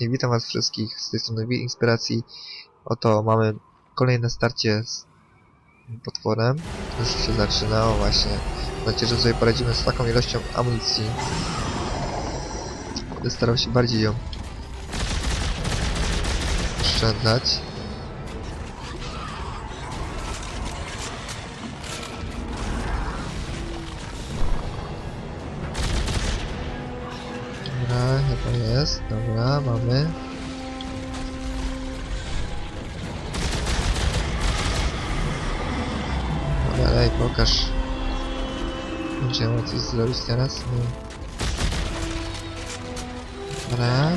I witam was wszystkich z tej strony Wi Inspiracji. Oto mamy kolejne starcie z potworem. Już się zaczyna, o właśnie. Mam nadzieję, że sobie poradzimy z taką ilością amunicji. Będę starał się bardziej ją oszczędzać. Chyba jest. Dobra, mamy. No dalej, pokaż. Mam coś zrobić teraz? Nie. Dobra.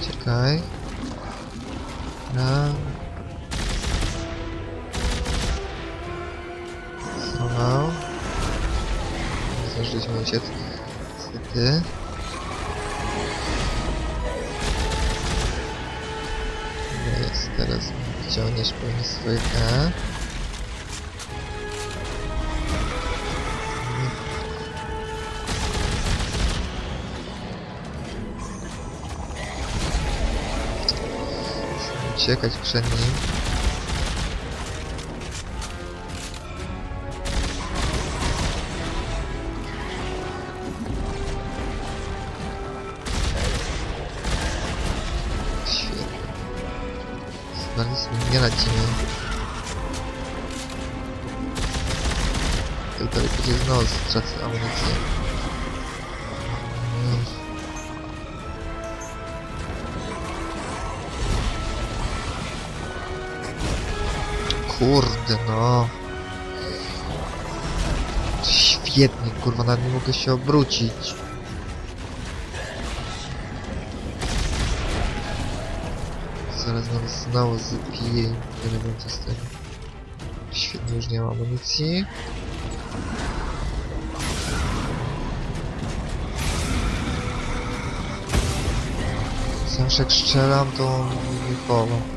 Czekaj. Dobra. Schował. Zdążyliśmy uciec. No jest, teraz wyciągniesz pewnie swoje K. Uciekać przed nim. Bardzo sobie nie radzimy. Jak dalej będzie znowu stracę amunicję. Kurde no. Świetnie, kurwa, nawet nie mogę się obrócić. Znowu zapiję i nie będzie z tego. Świetnie, już nie mam amunicji. Zawsze jak strzelam, to on mnie chowa.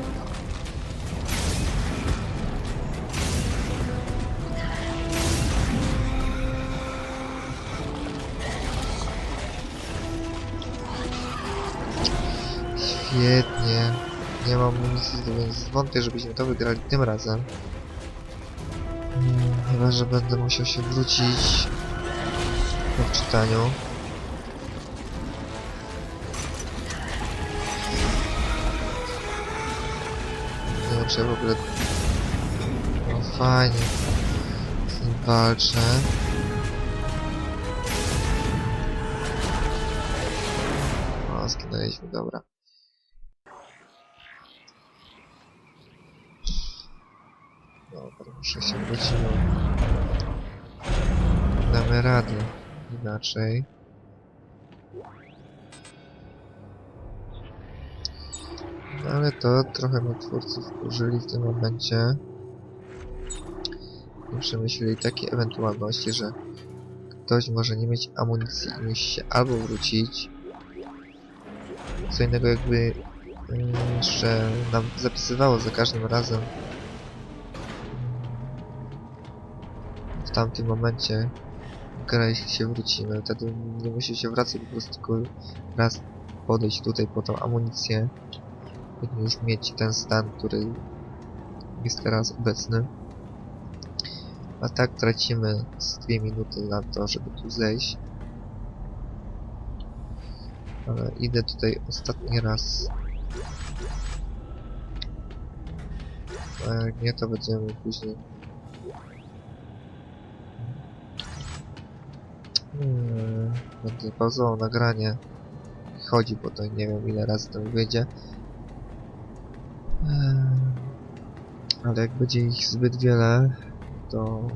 Więc wątpię, żebyśmy to wygrali tym razem. Hmm, Chyba, że będę musiał się wrócić po wczytaniu. Nie wiem, czy ja w ogóle... No fajnie. Z nim walczę. O, zginęliśmy, dobra. Dobra, muszę się wrócić. Damy radę. Inaczej. No ale to trochę mnie twórcy wkurzyli w tym momencie. Nie przemyśleli takie ewentualności, że ktoś może nie mieć amunicji i musi się albo wrócić. Co innego jakby, mm, że nam zapisywało za każdym razem tamtym momencie gra jeśli się wrócimy, wtedy nie musi się wracać po prostu tylko raz podejść tutaj po tą amunicję i już mieć ten stan, który jest teraz obecny. A tak tracimy z dwie minuty na to, żeby tu zejść. Ale idę tutaj ostatni raz. A jak nie, to będziemy później Hmm, Będę pauzował nagranie. Chodzi, bo to nie wiem ile razy to wyjdzie. Eee, Ale jak będzie ich zbyt wiele, to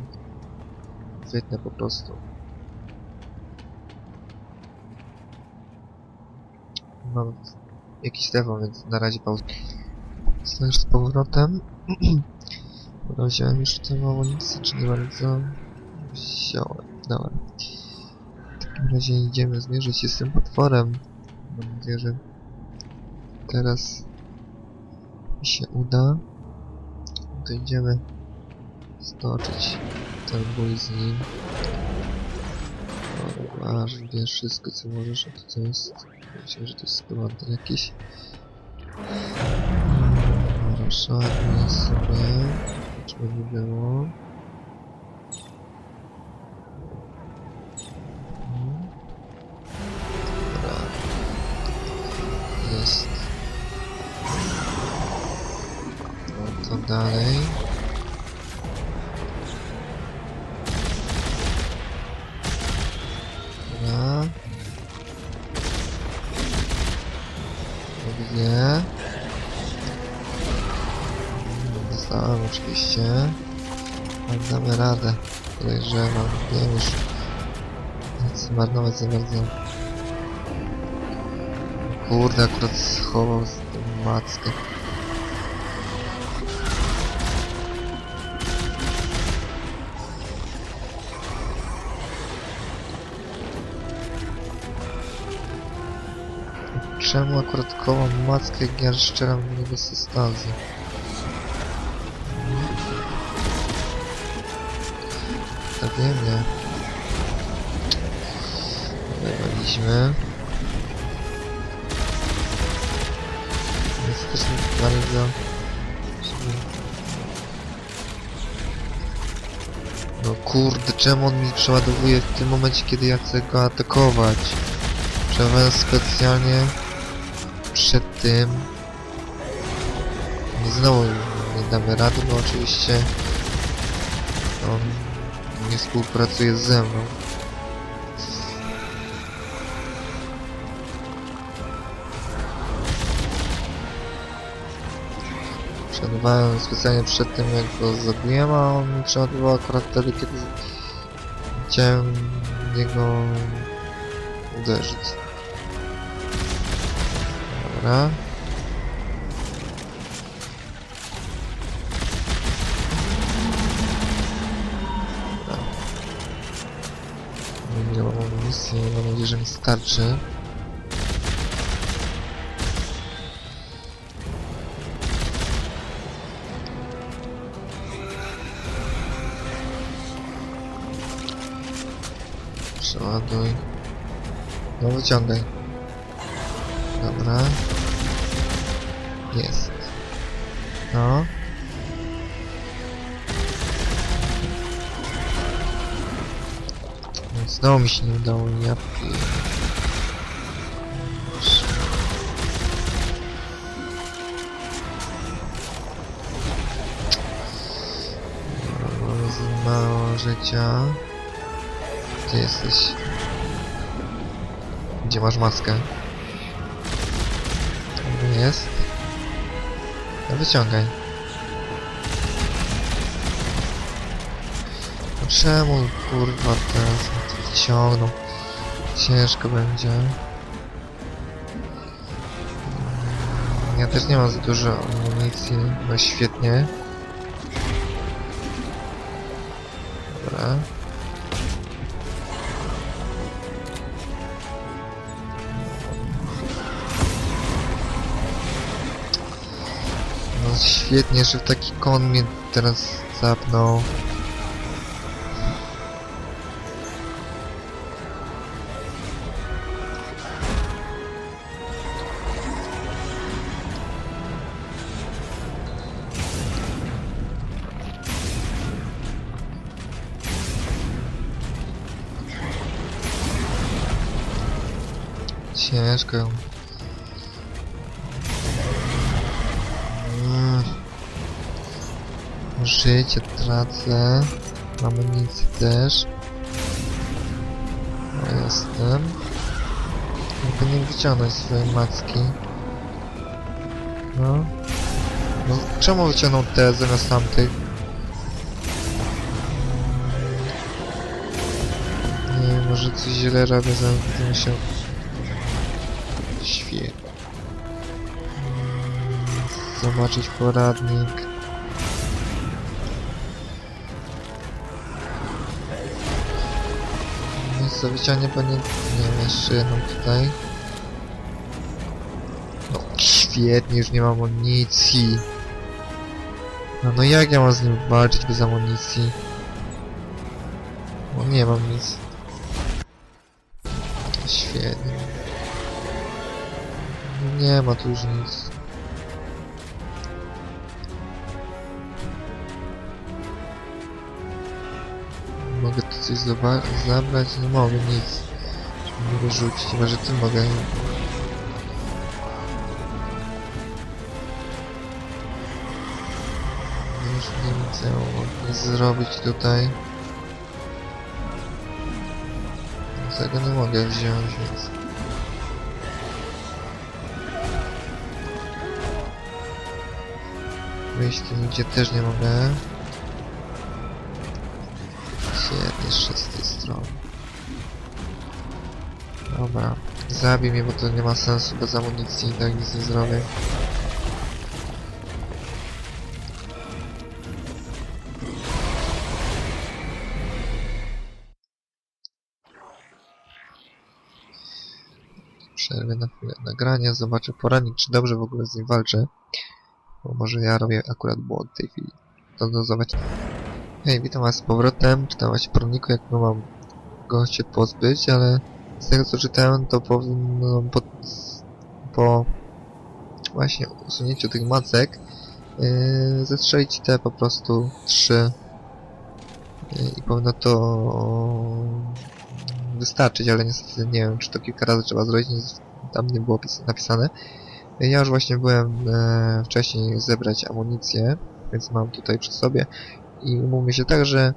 wytnę po prostu. Mam jakiś telefon, więc na razie pauzę. Znasz z powrotem. Wziąłem już tę amunicję, czy nie bardzo? Wziąłem, dobra. W razie idziemy zmierzyć się z tym potworem. Mam nadzieję, że teraz się uda. To idziemy stoczyć ten bój z nim. Masz, bierz wszystko co możesz, a to co jest... Myślę, że to jest składny jakiś. Roszadnie sobie. Żeby nie było. Dobra. Dwie. Dostałem oczywiście. Ale damy radę. Podejrzewam. Wiem już. Nic marnować za bardzo. Kurde, akurat schował z tą mackę. Czemu akurat koło ja szczeram w niego systazy? Wiem, nie. Wywaliśmy. Jest też bardzo... No kurde, czemu on mi przeładowuje w tym momencie, kiedy ja chcę go atakować? Trzeba specjalnie przed tym... I znowu nie damy rady, bo oczywiście on nie współpracuje ze mną. Przeładowałem specjalnie przed tym, jak go zabiłem, a on mi przeładował akurat wtedy, kiedy chciałem w niego uderzyć. Dobra. Nie mam amunicji, mam nadzieję, że mi starczy. Przeładuj. No wyciągaj. Dobra. Jest. No. No, Znowu mi się nie udało, ja mało życia. Ty jesteś. Gdzie masz maskę? Jest. No wyciągaj. No czemu kurwa teraz mi to wyciągną? Ciężko będzie. Mm, Ja też nie mam za dużo amunicji, no świetnie. Świetnie, że taki kon mnie teraz zapnął. Ciężko ją Życie tracę. Amunicję też. No, jestem. Nie powinien wyciągnąć swojej macki. No. No, czemu wyciągnął te zamiast tamtych? Nie może coś źle robię, będę musiał... Świetnie. Zobaczyć poradnik. Pewnie... Nie wiem, jeszcze jedną tutaj. No świetnie, już nie mam amunicji. No, no jak ja mam z nim walczyć bez amunicji? No nie mam nic. Świetnie. Nie ma tu już nic. Mogę tu coś zabrać? Nie mogę nic. Mogę rzucić, chyba że ty mogę. Już nie ja mogę zrobić tutaj. Tego nie mogę wziąć, więc... Wyjść tu nigdzie też nie mogę. Świetnie, z szóstej strony. Dobra. Zabij mnie, bo to nie ma sensu bez amunicji i tak nic nie zrobię. Przerwę na chwilę nagranie, zobaczę poranik, czy dobrze w ogóle z nim walczę. Bo może ja robię akurat błąd w tej chwili. To. Hej, witam was z powrotem. Czytam właśnie poroniku, jak no mam go się pozbyć, ale z tego co czytałem, to powinno po, po właśnie usunięciu tych macek yy, zestrzelić te po prostu trzy yy, i powinno to wystarczyć, ale niestety nie wiem, czy to kilka razy trzeba zrobić, tam nie było pis- napisane. Ja już właśnie byłem e, wcześniej zebrać amunicję, więc mam tutaj przy sobie i umówmy się tak, że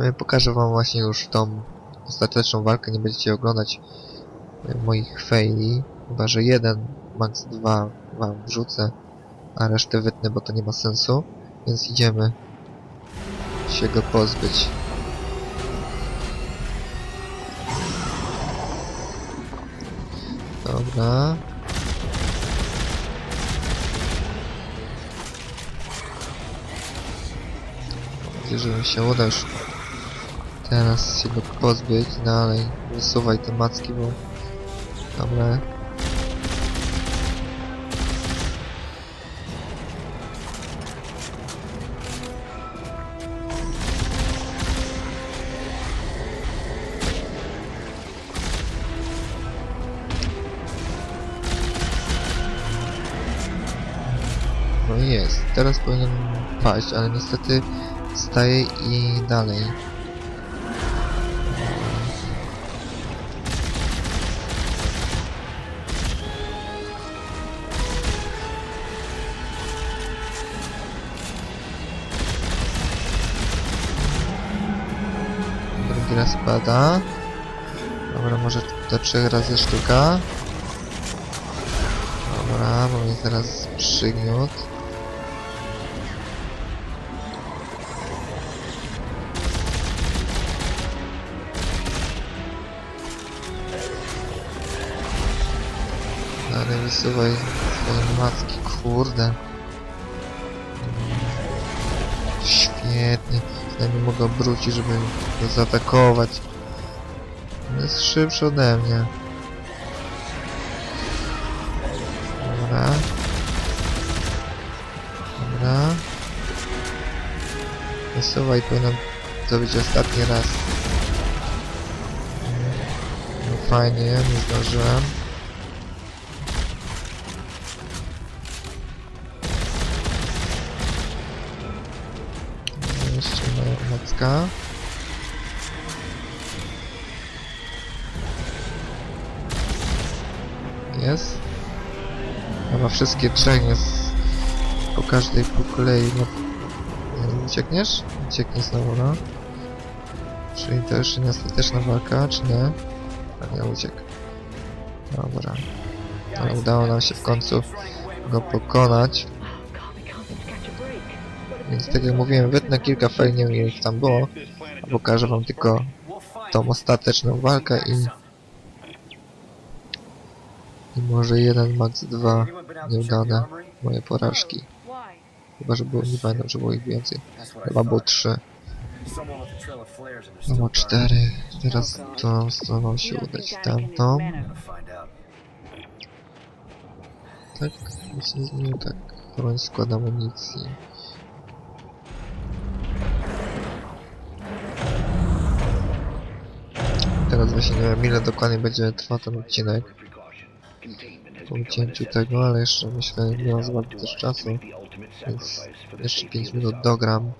e, pokażę wam właśnie już tą ostateczną walkę, nie będziecie oglądać e, moich faili, chyba że jeden, max dwa wam wrzucę, a resztę wytnę, bo to nie ma sensu, więc idziemy się go pozbyć. Dobra. Mam nadzieję, że mi się już teraz się go pozbyć. Dalej, wysuwaj te macki, bo... Dobra. No jest. Teraz powinien paść, ale niestety staje i dalej. Drugi raz pada. Dobra, może do trzech razy sztuka. Dobra, bo mnie teraz przygniótł. Swoje macki, kurde. Świetnie. Przynajmniej mogę obrócić, żeby go zaatakować. On jest szybszy ode mnie. Dobra. Dobra. Wysuwaj, powinien to być ostatni raz. No fajnie, nie zdążyłem. Jest. Chyba wszystkie trzech po każdej po kolei. No, nie uciekniesz? Ucieknie znowu, no. Czyli to już nie ostateczna walka, czy nie? A nie uciekł. Dobra. Ale udało nam się w końcu go pokonać. Więc tak jak mówiłem, wytnę kilka fail, nie wiem ile ich tam było. A pokażę wam tylko tą ostateczną walkę i, i może jeden, max dwa nieudane moje porażki. Chyba, że było, nie pamiętam, że było ich więcej. Chyba było trzy. Albo cztery. Teraz to stronę się udać tamtą. Tak, że nie tak. Broń skład amunicji. Teraz właśnie nie wiem ile dokładnie będzie trwał ten odcinek po ucięciu tego, ale jeszcze myślę nie mam bardzo też czasu, więc jeszcze 5 minut dogram.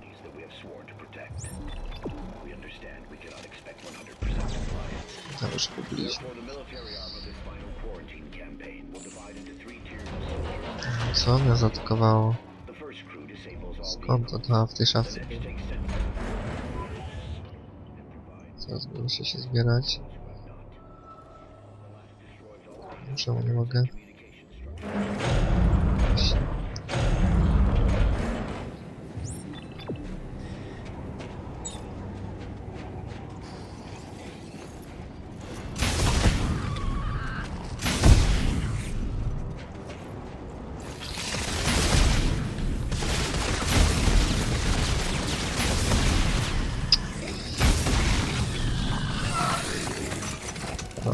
Tam już pobiliśmy. Co mnie zaatakowało? Skąd to? To w tej szafce. Zaraz muszę się zbierać. Czemu nie mogę? Właśnie.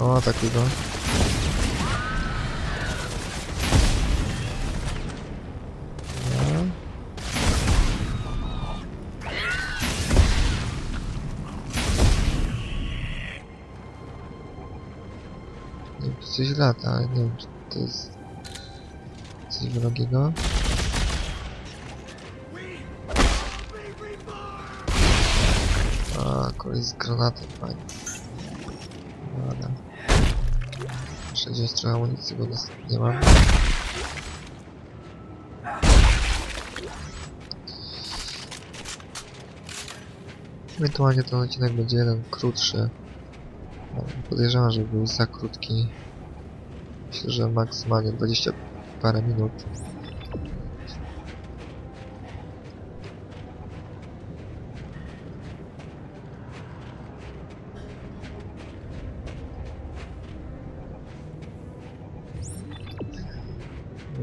O, atakuj go. Coś lata, ale nie wiem, czy to jest coś wrogiego. A, kolej z granatem, fajnie. Dobra. Muszę gdzieś trochę amunicji, bo nas nie mam. Ewentualnie ten odcinek będzie jeden krótszy. Podejrzewam, że był za krótki. Myślę, że maksymalnie 20 parę minut.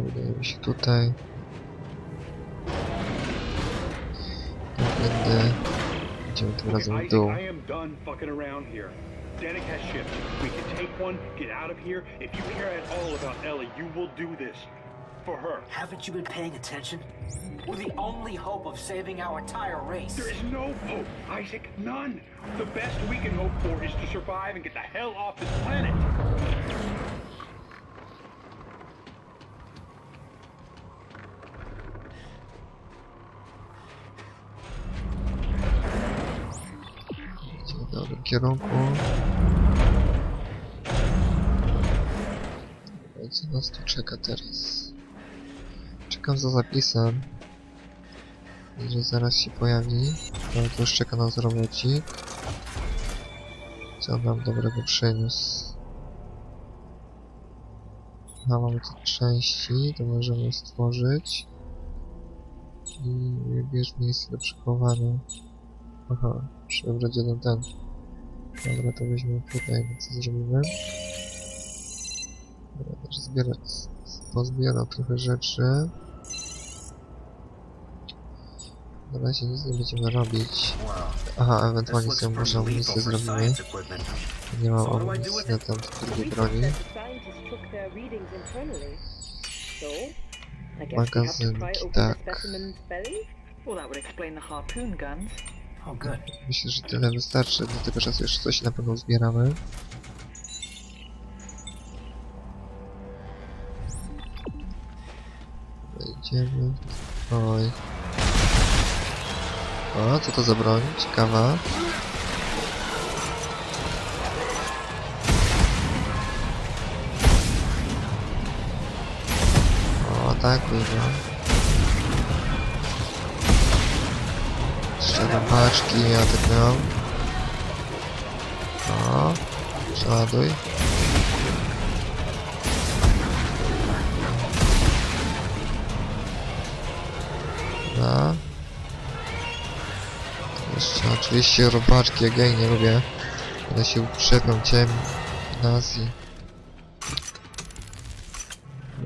Udajemy się tutaj. Będę... Idziemy tym razem w dół. I am done fucking around here. Danik has ships. We can take one, get out of here. If you care at all about Ellie, you will do this. For her. Haven't you been paying attention? We're the only hope of saving our entire race. There is no hope, Isaac. None. The best we can hope for is to survive and get the hell off this planet. Kierunku. Co nas tu czeka teraz? Czekam za zapisem. Że zaraz się pojawi. Ale to już czeka nas robocik. Co nam dobrego przyniósł? Aha, mamy tu części, to możemy stworzyć. I wybierz miejsce do przechowania. Aha, wybrać jeden ten. Dobra, to weźmiemy tutaj, no co zrobimy. Dobra, też zbierać, pozbierał trochę rzeczy. Na razie nic nie będziemy robić. Aha, ewentualnie sobie może amunicję zrobimy. Nie mam amunicji na tam drugiej broni. The scientists took their readings internally. So, I guess we have to Magazyn, pry open tak. Myślę, że tyle wystarczy. Do tego czasu jeszcze coś na pewno zbieramy. Wejdziemy. Oj. O, co to za broń? Ciekawa. O, tak, go. Jeszcze paczki atakują. O, przeładuj. Dobra. Jeszcze oczywiście robaczki, jak ja nie lubię. One się uprzepią ciem na Azji.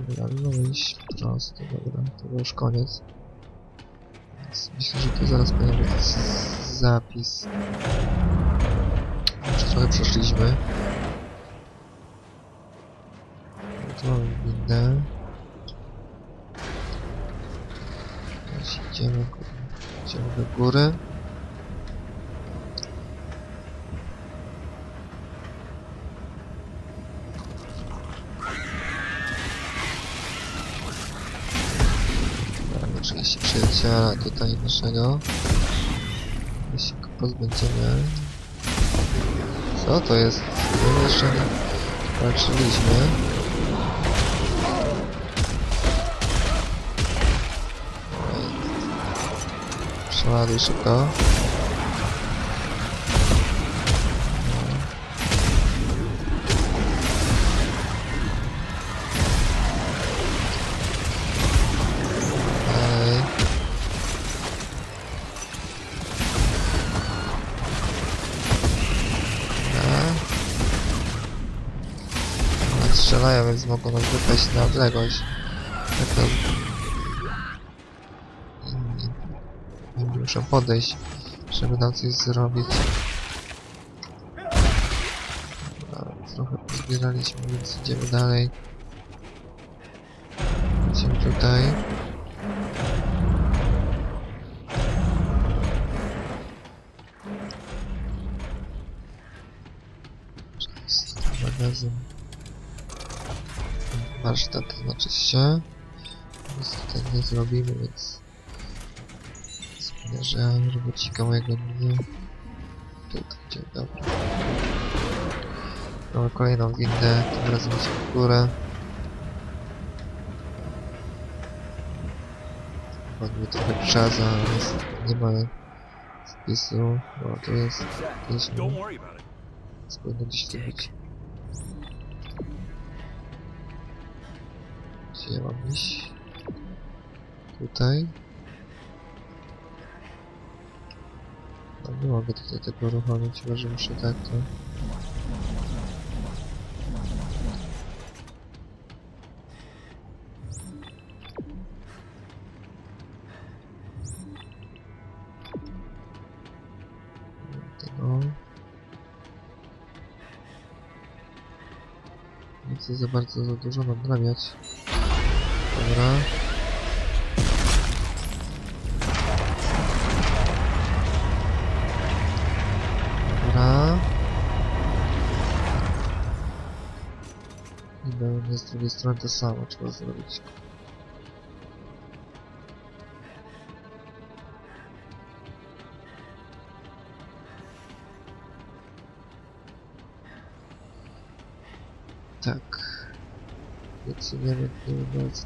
Dobra, no iść prosto, dobra, to już koniec. Myślę, że tu zaraz powinien być zapis. Już trochę przeszliśmy. Tu mamy windę. Teraz idziemy, idziemy do góry. Przyjaciela tutaj naszego. Jeśli go pozbędziemy. Co to jest? My jeszcze nie walczyliśmy. Przeładuj szybko. Mogą nas wypaść na odległość. Tak to... Inni, inni muszą podejść, żeby nam coś zrobić. Trochę pozbieraliśmy, więc idziemy dalej. Idziemy tutaj. Magazyn. Warsztat znaczy się. Nic tutaj nie zrobimy, więc zmierzam robocika mojego nie. Tutaj gdzie dobra. Mamy kolejną windę, tym razem idziemy w górę. Mnie trochę przeza, ale jest- nie ma spisu. O, to jest powinno gdzieś tu być. Gdzie ja mam iść? Tutaj? No nie mogę tutaj tego uruchomić, chyba że muszę tak to... Chcę za bardzo za dużo nadrabiać. Dobra. Dobra. I będzie z drugiej strony to samo trzeba zrobić. Co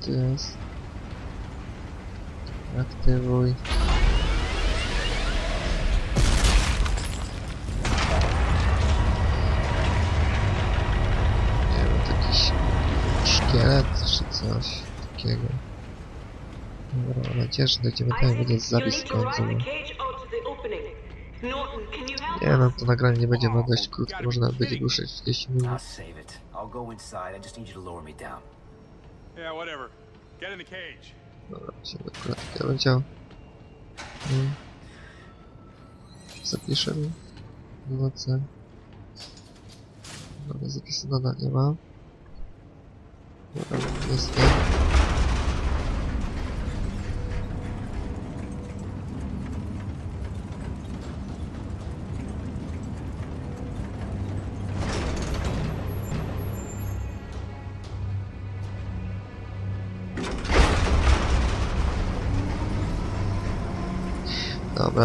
to jest. Aktywuj. Nie wiem, to jakiś szkielet czy coś takiego. Dobra, mam nadzieję, że dojdziemy tam, będzie zapis końcowy. Nie no, to nagranie nie będzie miało dość krótkie, może nawet będzie dłuższe 30 minut. Yeah, whatever. Get in the cage. Dobra, się akurat chciał. Hmm. Nocy. Dobra, zapisu nadal nie ma. Dobra, jest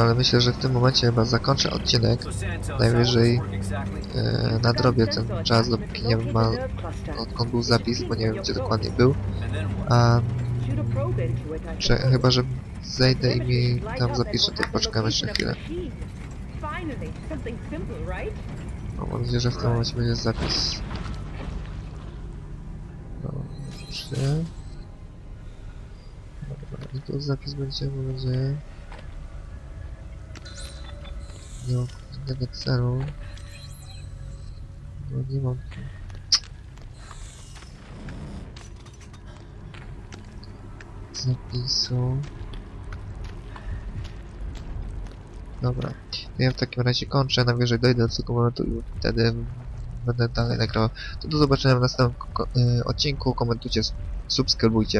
Ale myślę, że w tym momencie chyba zakończę odcinek. Najwyżej? E, nadrobię ten czas, dopóki nie ma, odkąd był zapis, bo nie wiem gdzie dokładnie był. A suppose. chyba, że zejdę i mi tam zapiszę, to poczekam jeszcze chwilę. No, mam nadzieję, że w tym momencie będzie zapis. Trzy. Dobra, i tu zapis będzie, mam nadzieję. Mam innego celu. No nie mam tu. Zapisu. Dobra. Ja w takim razie kończę, najwyżej dojdę do tego momentu i wtedy będę dalej nagrywał. To do zobaczenia w następnym y, odcinku, komentujcie, subskrybujcie.